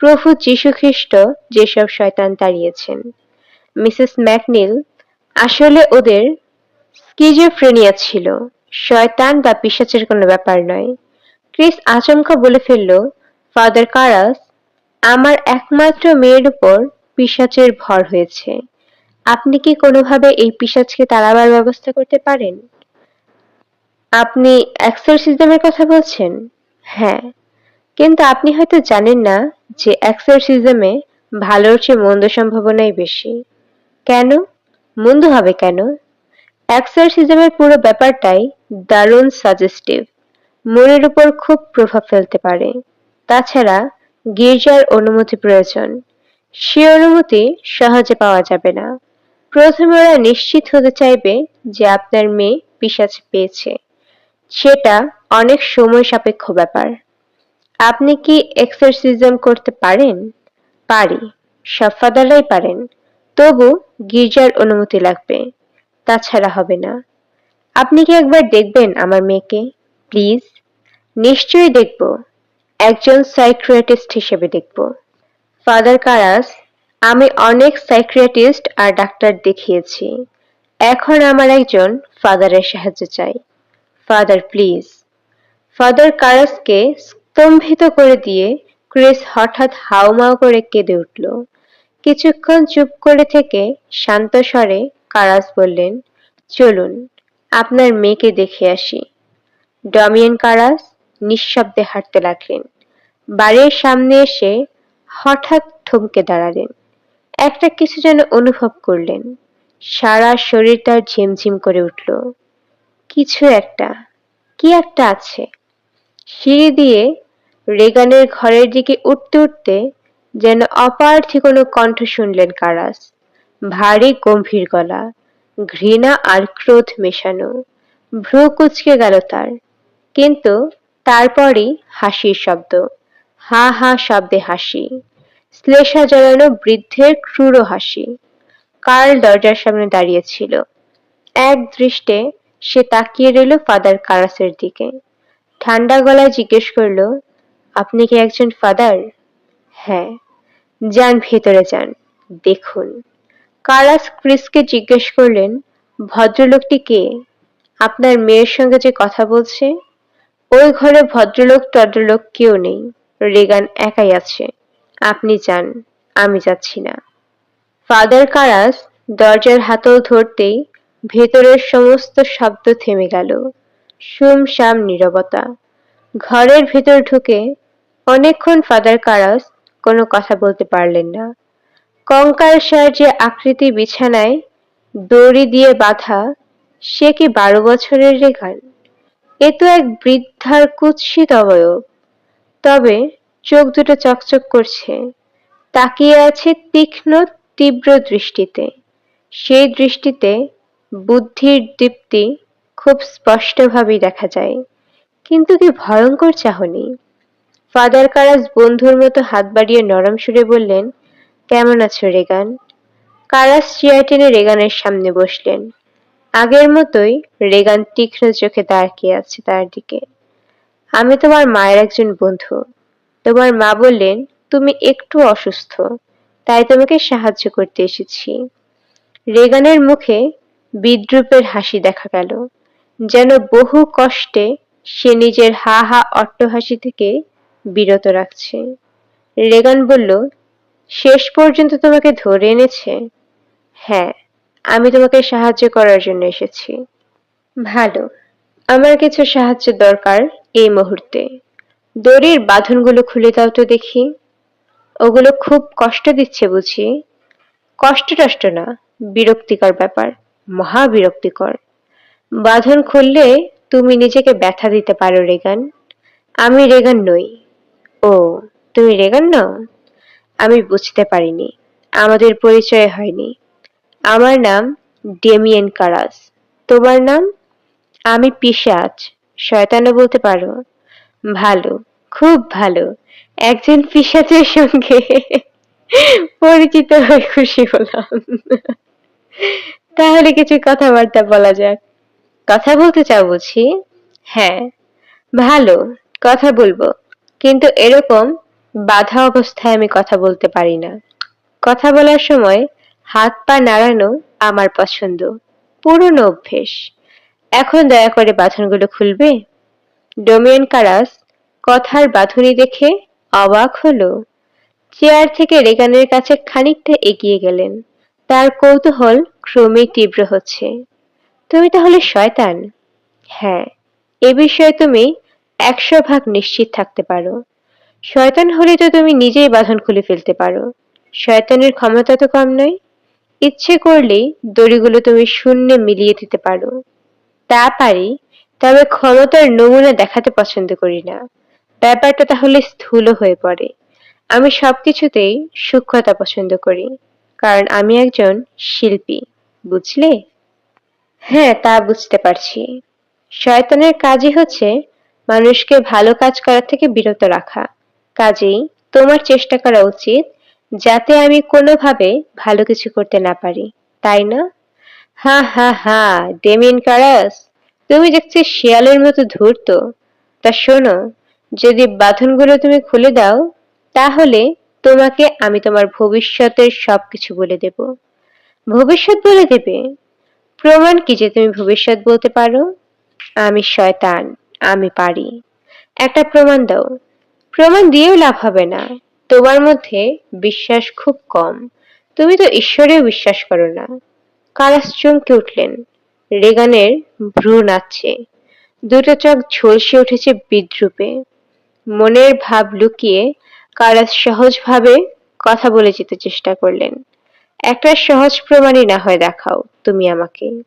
প্রভু যীশুখ্রিস্ট যেসব শয়তান তাড়িয়েছেন। মিসেস ম্যাকনিল, আসলে ওদের স্কিজোফ্রেনিয়া ছিল। শয়তান বা পিশাচের কোনো ব্যাপার নয়। ক্রিস আচমকা বলে ফেলল, ফাদার কারাস, আমার একমাত্র মেয়ের উপর পিশাচের ভর হয়েছে। আপনি কি কোনোভাবে এই পিশাচকে তাড়াবার ব্যবস্থা করতে পারেন? আপনি এক্সোরসিজমের কথা বলছেন? হ্যাঁ। কিন্তু আপনি হয়তো জানেন না যে এক্সোরসিজমে ভালোর চেয়ে মন্দ সম্ভাবনাই বেশি। কেন? মন্দ হবে কেন? এক্সোরসিজমের পুরো ব্যাপারটাই দারুণ সাজেস্টিভ। মনের উপর খুব প্রভাব ফেলতে পারে। তাছাড়া গির্জার অনুমতি প্রয়োজন। সে অনুমতি সহজে পাওয়া যাবে না। প্রথমে ওরা নিশ্চিত হতে চাইবে যে আপনার মেয়ে পিসাচ পেয়েছে। সেটা অনেক সময় সাপেক্ষ ব্যাপার। আপনি কি এক্সারসিজম করতে পারেন? পারি, সব ফাদাররাই পারেন। তবু গির্জার অনুমতি লাগবে, তাছাড়া হবে না। আপনি কি একবার দেখবেন আমার মেয়েকে? প্লিজ। নিশ্চয়ই দেখব। একজন সাইক্রিয়াটিস্ট হিসেবে দেখব। ফাদার কারাস, আমি অনেক সাইক্রিয়াটিস্ট আর ডাক্তার দেখিয়েছি। এখন আমার একজন ফাদারের সাহায্য চাই। Father, please. ফাদার কারাসকে স্তম্ভিত করে দিয়ে ক্রিস হঠাৎ হাউমাউ করে কেঁদে উঠল। কিছুক্ষণ চুপ করে থেকে শান্ত স্বরে কারাস বললেন, চলুন, আপনার মেয়েকে দেখে আসি। ডমিয়েন কারাস নিঃশব্দে হাঁটতে লাগলেন। বাড়ির সামনে এসে হঠাৎ থমকে দাঁড়ালেন। একটা কিছু যেন অনুভব করলেন। সারা শরীর তার ঝিমঝিম করে উঠল। কিছু একটা, কি একটা আছে? সিঁড়ি দিয়ে রেগানের ঘরের দিকে উঠতে উঠতে যেন অপার্থী কোনো কণ্ঠ শুনলেন কারাস। ভারী গম্ভীর গলা, ঘৃণা আর ক্রোধ মেশানো, ভ্রু কুচকে গেল তার। কিন্তু তারপরই হাসির শব্দ, হা হা শব্দে হাসি, শ্লেষা জড়ানো বৃদ্ধের ক্রূর হাসি। কার্ল দরজার সামনে দাঁড়িয়েছিল এক দৃষ্টে সে তাকিয়ে রইল ফাদার কারাসের দিকে। ঠান্ডা গলায় জিজ্ঞেস করল আপনি কি একজন ফাদার? হ্যাঁ। যান, ভেতরে যান। দেখুন। কারাস ক্রিসকে জিজ্ঞেস করলেন, ভদ্রলোকটি কে? আপনার মেয়ের সঙ্গে যে কথা বলছে? ওই ঘরে ভদ্রলোক টদ্রলোক কেউ নেই। রেগান একাই আছে। আপনি যান, আমি যাচ্ছি না। ফাদার কারাস দরজার হাতল ধরতেই ভেতরের সমস্ত শব্দ থেমে গেল। সুমসাম নীরবতা। ঘরের ভেতর ঢুকে অনেকক্ষণ ফাদার কারাস কোনো কথা বলতে পারলেন না। কঙ্কাল সার যে আকৃতি বিছানায় দড়ি দিয়ে বাঁধা, সে কি বারো বছরের রেখান এ তো এক বৃদ্ধার কুৎসিত অবয়ব। তবে চোখ দুটো চকচক করছে। তাকিয়ে আছে তীক্ষ্ণ, তীব্র দৃষ্টিতে। সেই দৃষ্টিতে বুদ্ধির দীপ্তি খুব স্পষ্টভাবেই দেখা যায়। কিন্তু কি ভয়ঙ্কর চাহনি। ফাদার কারাস বন্ধুর মতো হাত বাড়িয়ে নরম সুরে বললেন, কেমন আছো রেগান? কারাস চেয়ার টেনে রেগানের সামনে বসলেন। আগের মতোই রেগান তীক্ষ্ণ চোখে তাকিয়ে আছে তার দিকে। আমি তোমার মায়ের একজন বন্ধু। তোমার মা বললেন, তুমি একটু অসুস্থ, তাই তোমাকে সাহায্য করতে এসেছি। রেগানের মুখে বিদ্রুপের হাসি দেখা গেল, যেন বহু কষ্টে সে নিজের হা হা অট্টহাসি থেকে বিরত রাখছে। রেগান বলল, শেষ পর্যন্ত তোমাকে ধরে এনেছে? হ্যাঁ আমি তোমাকে সাহায্য করার জন্য এসেছি। ভালো, আমার কিছু সাহায্য দরকার এই মুহূর্তে। দড়ির বাঁধনগুলো খুলে দাও তো দেখি। ওগুলো খুব কষ্ট দিচ্ছে বুঝি। কষ্ট টষ্ট না, বিরক্তিকর ব্যাপার, মহা বিরক্তিকর। বাঁধন খুললে তুমি নিজেকে ব্যথা দিতে পারো, রেগান। আমি রেগান নই। ও, তুমি রেগান নও আমি বুঝতে পারিনি। আমাদের পরিচয় হয়নি। আমার নাম ডেমিয়েন কারাস। তোমার নাম? আমি পিসাচ শয়তানও বলতে পারো। ভালো, খুব ভালো। একজন পিসাচের সঙ্গে পরিচিত হয়ে খুশি হলাম। তাহলে কিছু কথাবার্তা বলা যাক। কথা বলতে চাও বুঝি? হ্যাঁ। ভালো, কথা বলব। কিন্তু এরকম বাধা অবস্থায় আমি কথা বলতে পারি না। কথা বলার সময় হাত পা নাড়ানো আমার পছন্দ। পুরনো অভ্যেস। এখন দয়া করে বাঁধনগুলো খুলবে? ডোমিয়ান কারাস কথার বাঁধুনি দেখে অবাক হলো। চেয়ার থেকে রেগানের কাছে খানিকটা এগিয়ে গেলেন। তার কৌতূহল ক্রমেই তীব্র হচ্ছে। তুমি তাহলে শয়তান? হ্যাঁ এ বিষয়ে তুমি একশো ভাগ নিশ্চিত থাকতে পারো। শয়তান হলে তো তুমি নিজেই বাঁধন খুলে ফেলতে পারো। শয়তানের ক্ষমতা তো কম নয়। ইচ্ছে করলেই দড়িগুলো তুমি শূন্যে মিলিয়ে দিতে পারো। তা পারি, তবে ক্ষমতার নমুনা দেখাতে পছন্দ করি না। ব্যাপারটা তাহলে স্থূল হয়ে পড়ে। আমি সবকিছুতেই সূক্ষ্মতা পছন্দ করি, কারণ আমি একজন শিল্পী, বুঝলে? হ্যাঁ তা বুঝতে পারছি। শয়তানের কাজই হচ্ছে মানুষকে ভালো কাজ করার থেকে বিরত রাখা। কাজেই তোমার চেষ্টা করা উচিত যাতে আমি কোনোভাবে ভালো কিছু করতে না পারি, তাই না? হা হা হা, ডেমিন কারাস, তুমি দেখছি শিয়ালের মতো ধূর্ত। তা শোনো, যদি বাঁধনগুলো তুমি খুলে দাও, তাহলে তোমাকে আমি তোমার ভবিষ্যতের সবকিছু বলে দেব। ভবিষ্যৎ বলে দেবে? প্রমাণ কি যে তুমি ভবিষ্যৎ বলতে পারো? আমি শয়তান। আমি পারি। একটা প্রমাণ দাও। প্রমাণ দিয়েও লাভ হবে না। তোমার মধ্যে বিশ্বাস খুব কম। তুমি তো ঈশ্বরেও বিশ্বাস করো না। কারাস চমকে উঠলেন। রেগানের ভ্রু নাচছে। দুটো চোখ ঝলসে উঠেছে বিদ্রুপে। মনের ভাব লুকিয়ে কারাস সহজভাবে কথা বলে যেতে চেষ্টা করলেন। একটা সহজ প্রমাণই না হয় দেখাও তুমি আমাকে।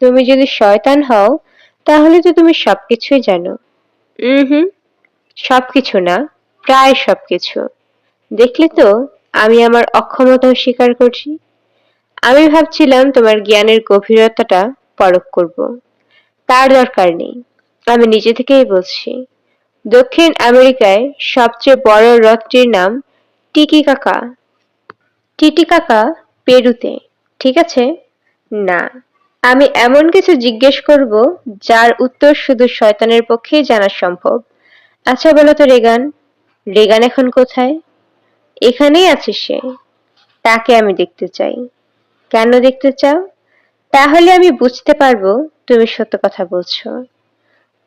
তুমি যদি শয়তান হও তাহলে তো তুমি সবকিছুই জানো। হুম সবকিছু না প্রায় সবকিছু। দেখলে তো আমি আমার অক্ষমতাও স্বীকার করছি। আমি ভাবছিলাম তোমার জ্ঞানের গভীরতাটা পরখ করব। তার দরকার নেই আমি নিজে থেকেই বলছি। দক্ষিণ আমেরিকায় সবচেয়ে বড় হ্রদটির নাম টিকিকাকা। টিটিকাকা পেরুতে ঠিক আছে? না। আমি এমন কিছু জিজ্ঞেস করব, যার উত্তর শুধু শয়তানের পক্ষেই জানা সম্ভব। আচ্ছা বলো তো রেগান রেগান এখন কোথায়? এখানেই আছে সে। তাকে আমি দেখতে চাই। কেন দেখতে চাও? তাহলে আমি বুঝতে পারব তুমি সত্য কথা বলছো।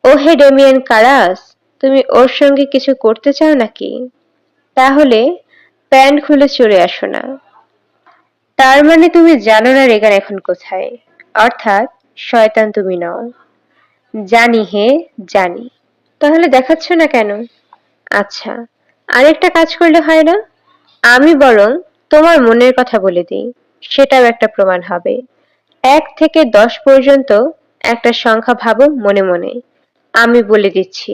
ও হে ডেমিয়ান কারাস, তুমি ওর সঙ্গে কিছু করতে চাও নাকি? তাহলে প্যান্ট খুলে চলে আসো না। তার মানে তুমি জানো না রেগান এখন কোথায়। অর্থাৎ শয়তান তুমি নও। জানি হে, জানি। তাহলে দেখাচ্ছ না কেন? আচ্ছা আরেকটা কাজ করলে হয় না? আমি বরং তোমার মনের কথা বলে দিই, সেটাও একটা প্রমাণ হবে। এক থেকে দশ পর্যন্ত একটা সংখ্যা ভাবো মনে মনে। আমি বলে দিচ্ছি,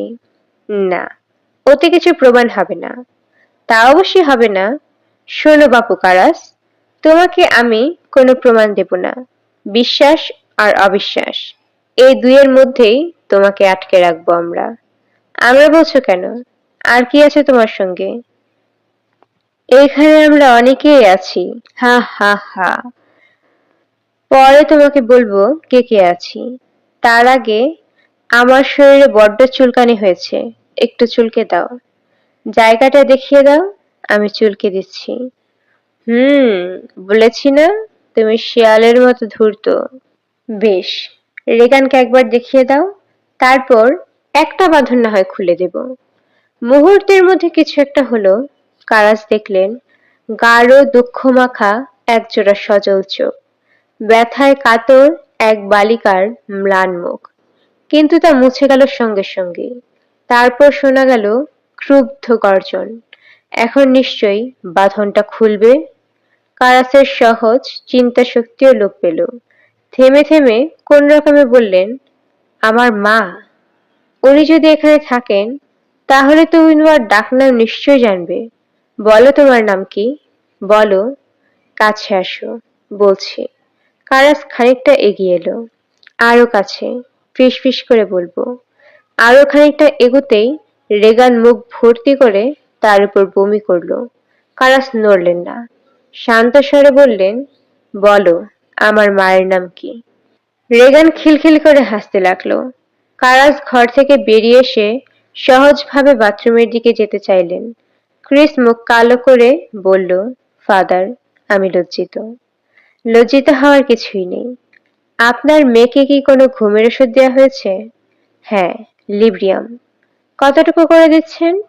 না ওতে কিছু প্রমাণ হবে না। তা অবশ্যই হবে না। শোনো বাপু কারাস, তোমাকে আমি কোনো প্রমাণ দেব না। বিশ্বাস আর অবিশ্বাস। এই দুইয়ের মধ্যেই তোমাকে আটকে রাখব আমরা। আমরা বলছো কেন? আর কি আছে তোমার সঙ্গে? এখানে আমরা অনেকেই আছি। হা হা হা। পরে তোমাকে বলব কে কে আছি। তার আগে আমার শরীরে বড্ড চুলকানি হয়েছে। একটু চুলকে দাও। জায়গাটা দেখিয়ে দাও, আমি চুলকে দিচ্ছি। হুম, বলেছি না? তুমি শিয়ালের মতো ধূর্ত। বেশ, রেগানকে একবার দেখিয়ে দাও, তারপর একটা বাঁধন না হয় খুলে দেব। মুহূর্তের মধ্যে কিছু একটা হলো কারাজ দেখলেন, গাঢ় দুঃখ মাখা একজোড়া সজল চোখ, ব্যথায় কাতর এক বালিকার ম্লান মুখ। কিন্তু তা মুছে গেল সঙ্গে সঙ্গে। তারপর শোনা গেল, ক্রুব্ধ গর্জন। এখন নিশ্চয়ই বাঁধনটা খুলবে কারাসের সহজ চিন্তা শক্তিও লোপ পেল। থেমে থেমে কোন রকমে বললেন, আমার মা, উনি যদি এখানে থাকেন, তাহলে তো উনার ডাকনাম নিশ্চয় জানবে। বলো তোমার নাম কি? বলো, কাছে আসো, বলছি। কারাস খানিকটা এগিয়ে এলো। আরও কাছে ফিস ফিস করে বলব। আরও খানিকটা এগোতেই রেগান মুখ ভর্তি করে তার উপর বমি করল। কারাস নড়লেন না। শান্ত স্বরে বললেন, বলো, আমার মায়ের নাম কি? রেগান খিলখিল করে হাসতে লাগল। কারাস ঘর থেকে বেরিয়ে এসে সহজভাবে বাথরুমের দিকে যেতে চাইলেন। ক্রিস মুখ কালো করে বলল, ফাদার, আমি লজ্জিত। লজ্জিত হওয়ার কিছুই নেই। আপনার মেয়েকে কি কোনো ঘুমের ওষুধ দেওয়া হয়েছে? হ্যাঁ লিব্রিয়াম। কতটুকু করে দিচ্ছেন?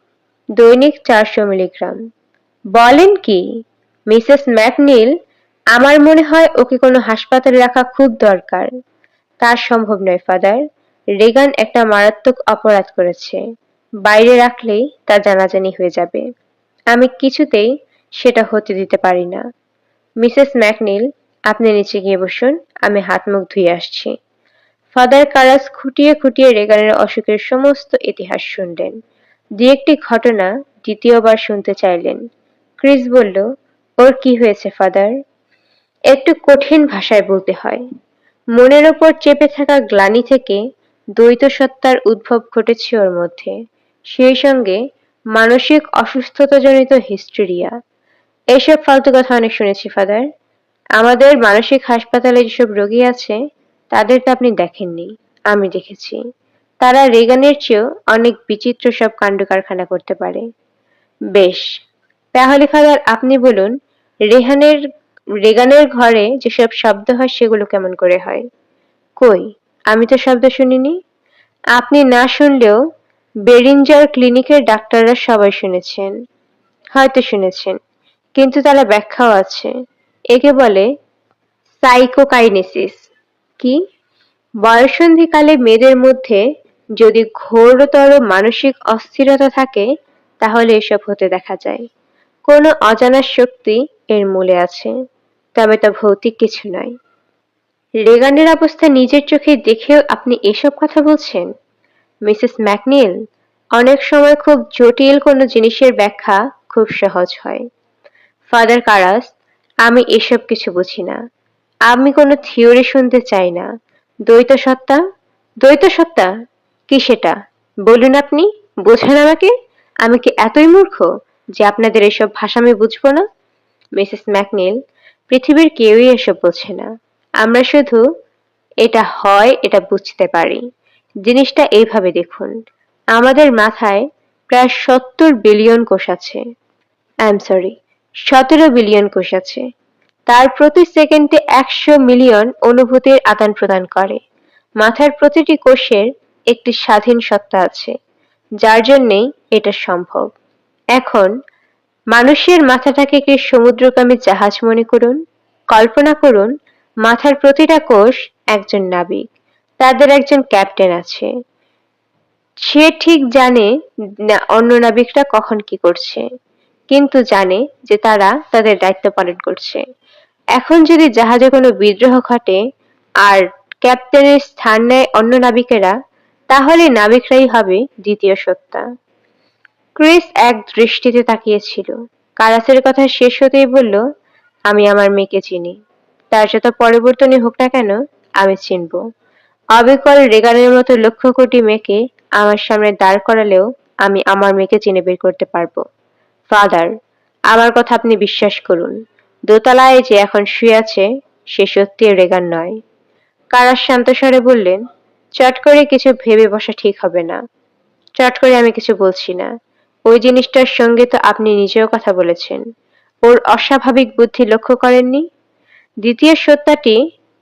দৈনিক চারশো মিলিগ্রাম। বলেন কি? মিসেস ম্যাকনিল, আমার মনে হয় ওকে কোনো হাসপাতালে রাখা খুব দরকার। তা সম্ভব নয়, ফাদার। রেগান একটা মারাত্মক অপরাধ করেছে। বাইরে রাখলেই তা জানাজানি হয়ে যাবে। আমি কিছুতেই সেটা হতে দিতে পারি না। মিসেস ম্যাকনিল, আপনি নিচে গিয়ে বসুন, আমি হাত মুখ ধুয়ে আসছি। ফাদার কারাস খুঁটিয়ে খুঁটিয়ে রেগানের অসুখের সমস্ত ইতিহাস শুনলেন। দু একটি ঘটনা দ্বিতীয়বার শুনতে চাইলেন। ক্রিস বলল ওর কি হয়েছে, ফাদার? একটু কঠিন ভাষায় বলতে হয়। মনের ওপর চেপে থাকা গ্লানি থেকে দ্বৈত সত্তার উদ্ভব ঘটেছে ওর মধ্যে। সেই সঙ্গে মানসিক অসুস্থতাজনিত হিস্টেরিয়া। এইসব ফালতু কথা অনেক শুনেছি, ফাদার। আমাদের মানসিক হাসপাতালে যেসব রোগী আছে, তাদের তো আপনি দেখেননি, আমি দেখেছি। তারা রেগানের চেয়েও অনেক বিচিত্র সব কাণ্ড কারখানা করতে পারে। বেশ, তাহলে ফাদার, আপনি বলুন রেহানের, রেগানের ঘরে যেসব শব্দ হয় সেগুলো কেমন করে হয়? কই, আমি তো শব্দ শুনিনি। আপনি না শুনলেও বেরিঞ্জার ক্লিনিকের ডাক্তাররা সবাই শুনেছেন। হয়তো শুনেছেন, কিন্তু তারা ব্যাখ্যাও আছে। একে বলে সাইকোকাইনেসিস। কি? বয়সন্ধিকালে মেয়েদের মধ্যে যদি ঘোরতর মানসিক অস্থিরতা থাকে, তাহলে এসব হতে দেখা যায়। কোনো অজানা শক্তি এর মূলে আছে, তবে তা ভৌতিক কিছু নয়। রেগানের অবস্থা নিজের চোখে দেখেও আপনি এসব কথা বলছেন? মিসেস ম্যাকনিল, অনেক সময় খুব জটিল কোনো জিনিসের ব্যাখ্যা খুব সহজ হয়। ফাদার কারাস, আমি এসব কিছু বুঝি না। আমি কোনো থিওরি শুনতে চাই না। দ্বৈত সত্তা? দ্বৈত সত্তা? কি সেটা? বলুন আপনি, বোঝেন আমাকে। আমি কি এতই মূর্খ যে আপনাদের এসব ভাষা আমি বুঝব না? মিসেস ম্যাকনিল, পৃথিবীর কেউই এসব বোঝে না। আমরা শুধু এটা হয়, এটা বুঝতে পারি। জিনিসটা এইভাবে দেখুন। আমাদের মাথায় প্রায় সত্তর বিলিয়ন কোষ আছে। আই এম সরি সতেরো বিলিয়ন কোষ আছে। তার প্রতি সেকেন্ডে একশো মিলিয়ন অনুভূতির আদান প্রদান করে। মাথার প্রতিটি কোষের একটি স্বাধীন সত্তা আছে, যার জন্যেই এটা সম্ভব। এখন মানুষের মাথাটাকে কি সমুদ্রগামী জাহাজ মনে করুন। কল্পনা করুন, মাথার প্রতিটা কোষ একজন নাবিক, তাদের একজন ক্যাপ্টেন আছে। সে ঠিক জানে অন্য নাবিকরা কখন কি করছে, কিন্তু জানে যে তারা তাদের দায়িত্ব পালন করছে। এখন যদি জাহাজে কোনো বিদ্রোহ ঘটে আর ক্যাপ্টেনের স্থান নেয় অন্য নাবিকেরা, তাহলে নাবিকরাই হবে দ্বিতীয় সত্তা। ক্রিস এক দৃষ্টিতে তাকিয়েছিল। কারাসের কথা শেষ হতেই বলল, আমি আমার মেয়েকে চিনি। তার যত পরিবর্তনই হোক না কেন, আমি চিনব। অবিকল রেগানের মতো লক্ষ কোটি মেয়েকে আমার সামনে দাঁড় করালেও আমি আমার মেয়েকে চিনে বের করতে পারব। ফাদার, আমার কথা আপনি বিশ্বাস করুন। দোতলায় যে এখন শুয়ে আছে, সে সত্যি রেগান নয়। কারাস শান্ত স্বরে বললেন, চট করে কিছু ভেবে বসা ঠিক হবে না। চট করে আমি কিছু বলছি না। ওই জিনিসটার সঙ্গে তো আপনি নিজেও কথা বলেছেন। ওর অস্বাভাবিক বুদ্ধি লক্ষ্য করেননি? দ্বিতীয় সত্তাটি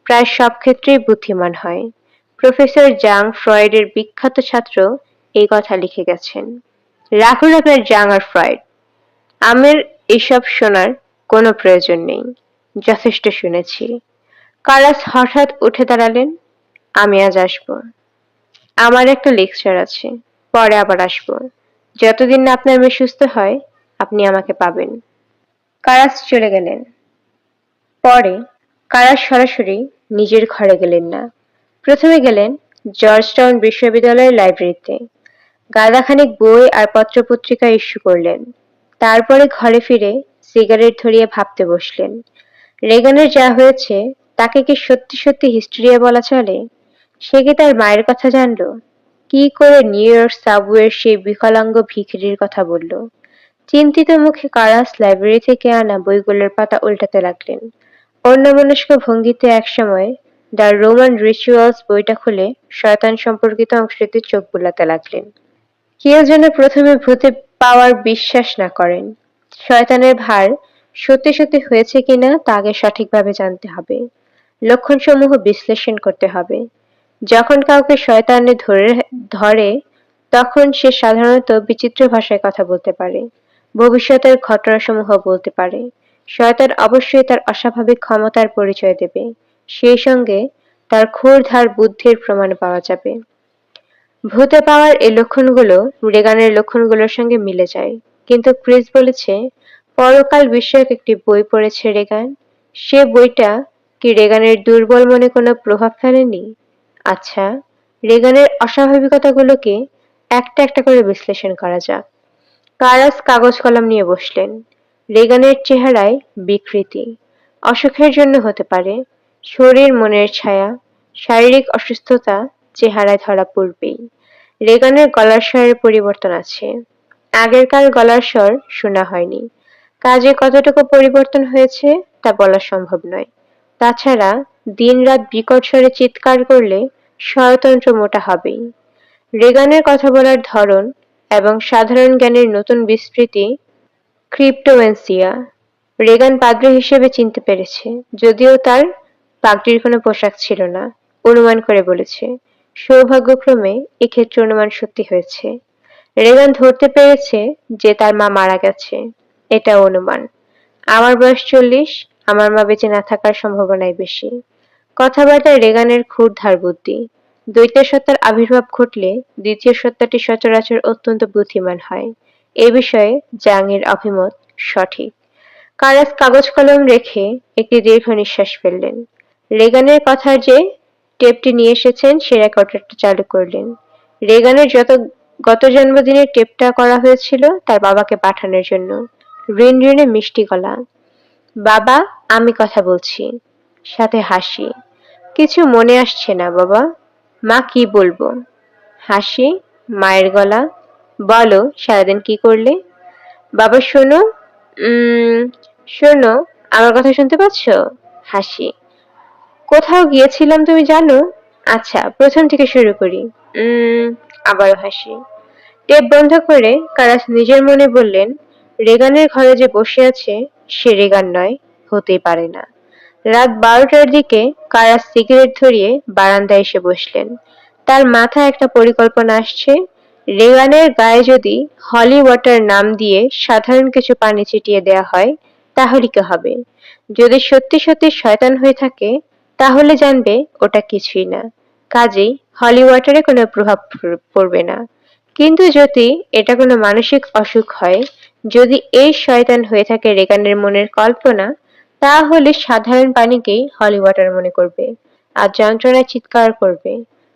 প্রায় সব ক্ষেত্রেই বুদ্ধিমান হয়। প্রফেসর জাং ফ্রয়েডের বিখ্যাত ছাত্র এই কথা লিখে গেছেন। রাখুন আপনার জাং আর ফ্রয়েড, আমের এসব শোনার কোনো প্রয়োজন নেই, যথেষ্ট শুনেছি। কারাস হঠাৎ উঠে দাঁড়ালেন, আমি আজ আসব। আমার একটা লেকচার আছে, পরে আবার আসব। যতদিন না আপনার মেয়ে সুস্থ হয়, আপনি আমাকে পাবেন। কারাস চলে গেলেন। পরে কারাস সরাসরি নিজের ঘরে গেলেন না। প্রথমে গেলেন জর্জটাউন বিশ্ববিদ্যালয়ের লাইব্রেরিতে। গাদাখানিক বই আর পত্রপত্রিকা ইস্যু করলেন। তারপরে ঘরে ফিরে সিগারেট ধরিয়ে ভাবতে বসলেন। রেগানের যা হয়েছে, তাকে কি সত্যি সত্যি হিস্ট্রিয়া বলা চলে? সে কি তার মায়ের কথা জানলো? কি করে নিউ ইয়র্ক সাবওয়ের সেই বিকলাঙ্গ ভিখিরির কথা বলল? চিন্তিত মুখে কারাস লাইব্রেরি থেকে আনা বইগুলোর পাতা উল্টাতে লাগলেন। অন্যমনস্ক ভঙ্গিতে একসময় দ্য রোমান রিচুয়ালস বইটা খুলে শয়তান সম্পর্কিত অংশটিতে চোখ বুলাতে লাগলেন। কেউ যেন প্রথমে ভূতে পাওয়ার বিশ্বাস না করেন। শয়তানের ভার সত্যি সত্যি হয়েছে কিনা তা আগে সঠিকভাবে জানতে হবে। লক্ষণসমূহ বিশ্লেষণ করতে হবে। যখন কাউকে শয়তানে ধরে ধরে, তখন সে সাধারণত বিচিত্র ভাষায় কথা বলতে পারে, ভবিষ্যতের ঘটনাসমূহ বলতে পারে। শয়তান অবশ্যই তার অস্বাভাবিক ক্ষমতার পরিচয় দেবে, সেই সঙ্গে তার ক্ষুরধার বুদ্ধির প্রমাণ পাওয়া যাবে। ভূতে পাওয়ার এই লক্ষণগুলো রেগানের লক্ষণগুলোর সঙ্গে মিলে যায়। কিন্তু ক্রিস বলেছে, পরকাল বিষয়ক একটি বই পড়েছে রেগান। সে বইটা কি রেগানের দুর্বল মনে কোনো প্রভাব ফেলেনি? আচ্ছা রেগানের অস্বাভাবিকতাগুলোকে একটা একটা করে বিশ্লেষণ করা যাক। কারাস কাগজ কলম নিয়ে বসলেন। রেগানের চেহারায় বিকৃতি। অসুখের জন্য হতে পারে। শরীর, মনের ছায়া, শারীরিক অসুস্থতা চেহারায় ধরা পড়বেই। রেগানের গলার স্বরের পরিবর্তন আছে। আগেরকার গলার স্বর শোনা হয়নি। কাজে কতটুকু পরিবর্তন হয়েছে তা বলা সম্ভব নয়। তাছাড়া দিনরাত বিকট স্বরে চিৎকার করলে স্বরতন্ত্র মোটা হবেই। রেগানের কথা বলার ধরন এবং সাধারণ জ্ঞানের নতুন বিস্তৃতি ক্রিপ্টোয়েন্সিয়া। রেগান পাদ্রী হিসেবে চিনতে পেরেছে, যদিও তার পাগড়ির কোনো পোশাক ছিল না, অনুমান করে বলেছে। সৌভাগ্যক্রমে এক্ষেত্রে অনুমান সত্যি হয়েছে। রেগান ধরতে পেরেছে যে তার মা মারা গেছে এটা অনুমান। আমার বয়স চল্লিশ, আমার মা বেঁচে না থাকার সম্ভাবনাই বেশি। কথাবার্তায় রেগানের ক্ষুরধার বুদ্ধি দ্বৈত সত্তার আবির্ভাব ঘটলে দ্বিতীয় সত্তাটি সচরাচর অত্যন্ত বুদ্ধিমান হয়। এ বিষয়ে জাংয়ের অভিমত সঠিক। কারাস কাগজ কলম রেখে একটি দীর্ঘ নিঃশ্বাস ফেললেন। রেগানের কথা যে টেপটি নিয়ে এসেছেন, সে রেকর্ডারটা চালু করলেন। রেগানের যত গত জন্মদিনের টেপটা করা হয়েছিল, তার বাবাকে পাঠানোর জন্য। ঋণ ঋণে মিষ্টি গলা। বাবা, আমি কথা বলছি। সাথে হাসি। কিছু মনে আসছে না, বাবা। মা, কি বলব? হাসি, মায়ের গলা। বলো, সারাদিন কি করলে? বাবা, শোনো শোনো, আমার কথা শুনতে পাচ্ছ? হাসি। কোথাও গিয়েছিলাম, তুমি জানো? আচ্ছা প্রথম থেকে শুরু করি। আবারও হাসি। টেপ বন্ধ করে কারাস নিজের মনে বললেন, রেগানের ঘরে যে বসে আছে, সে রেগান নয়, হতেই পারে না। রাত বারোটার দিকে কারা সিগারেট ধরিয়ে বারান্দায় এসে বসলেন। তার মাথায় একটা পরিকল্পনা আসছে। রেগানের গায়ে যদি হলি ওয়াটার নাম দিয়ে সাধারণ কিছু পানি ছিটিয়ে দেয়া হয়, তাহলে কি হবে? যদি সত্যি সত্যি শয়তান হয়ে থাকে, তাহলে জানবে ওটা কিছুই না। কাজেই হলি ওয়াটারে কোনো প্রভাব পড়বে না। কিন্তু যদি এটা কোনো মানসিক অসুখ হয়, যদি এই শয়তান হয়ে থাকে রেগানের মনের কল্পনা তাহলে সাধারণ পানিকেই হলি ওয়াটার মনে করবে আর যন্ত্রণায় চিৎকার করবে।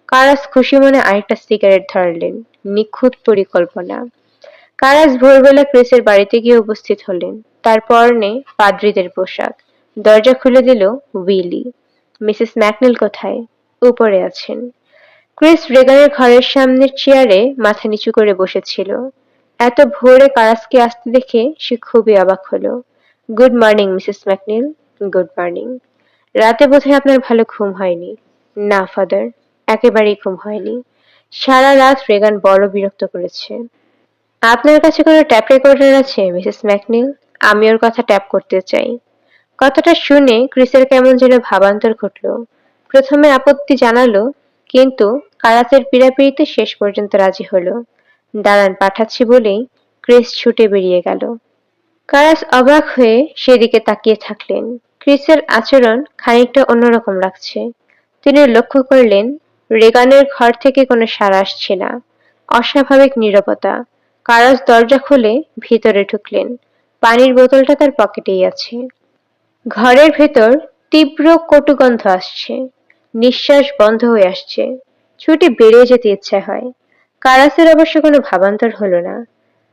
কারাস খুশি মনে আরেকটা সিগারেট ধরলেন। নিখুঁত পরিকল্পনা। কারাস ভোরবেলা ক্রিসের বাড়িতে গিয়ে উপস্থিত হলেন। তার পরনে পাদ্রিদের পোশাক। দরজা খুলে দিল উইলি। মিসেস ম্যাকনেল কোথায়? উপরে আছেন। ক্রিস রেগানের ঘরের সামনের চেয়ারে মাথা নিচু করে বসেছিল। এত ভোরে কারাসকে আসতে দেখে সে খুবই অবাক হলো। Good morning Mrs McNeil good morning রাতে বোধহয় আপনার ভালো ঘুম হয়নি। না ফাদার একেবারেই ঘুম হয়নি। সারা রাত রেগান বড় বিরক্ত করেছে। আপনার কাছে কোনো ট্যাপ রেকর্ডার আছে মিসেস ম্যাকনিল আমি ওর কথা ট্যাপ করতে চাই। কথাটা শুনে ক্রিসের কেমন যেন ভাবান্তর ঘটল। প্রথমে আপত্তি জানালো, কিন্তু কারাতের পীড়াপিড়িতে শেষ পর্যন্ত রাজি হলো। দাঁড়ান, পাঠাচ্ছি বলেই ক্রিস ছুটে বেরিয়ে গেল। কারাস অবাক হয়ে সেদিকে তাকিয়ে থাকলেন। ক্রিসের আচরণ খানিকটা অন্যরকম লাগছে। তিনি লক্ষ্য করলেন, রেগানের ঘর থেকে কোনো সাড়া আসছে না। অস্বাভাবিক নীরবতা। কারাস দরজা খুলে ভিতরে ঢুকলেন। পানির বোতলটা তার পকেটেই আছে। ঘরের ভেতর তীব্র কটুগন্ধ আসছে। নিঃশ্বাস বন্ধ হয়ে আসছে। ছুটি বেড়ে যেতে ইচ্ছে হয়। কারাসের অবশ্য কোনো ভাবান্তর হলো না।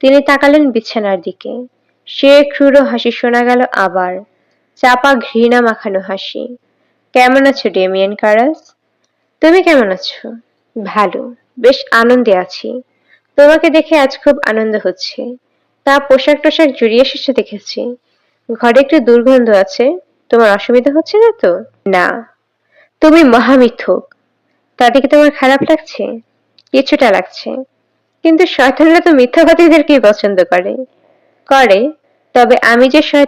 তিনি তাকালেন বিছানার দিকে। সে ক্রুর হাসি শোনা গেল আবার। চাপা ঘৃণা মাখানো হাসি। কেমন আছো, ডেমিয়ান কারাস তুমি কেমন আছো? ভালো, বেশ আনন্দে আছি। তোমাকে দেখে আজ খুব আনন্দ হচ্ছে। তা পোশাক টোশাক জুড়িয়ে এসেছে দেখেছি। ঘরে একটু দুর্গন্ধ আছে, তোমার অসুবিধা হচ্ছে না তো? না। তুমি মহামিথ্যুক তাতে কি তোমার খারাপ লাগছে? কিছুটা লাগছে। কিন্তু শয়তানরা তো মিথ্যাবাদীদেরকেই পছন্দ করে। করে তবে আমি যে শয়তান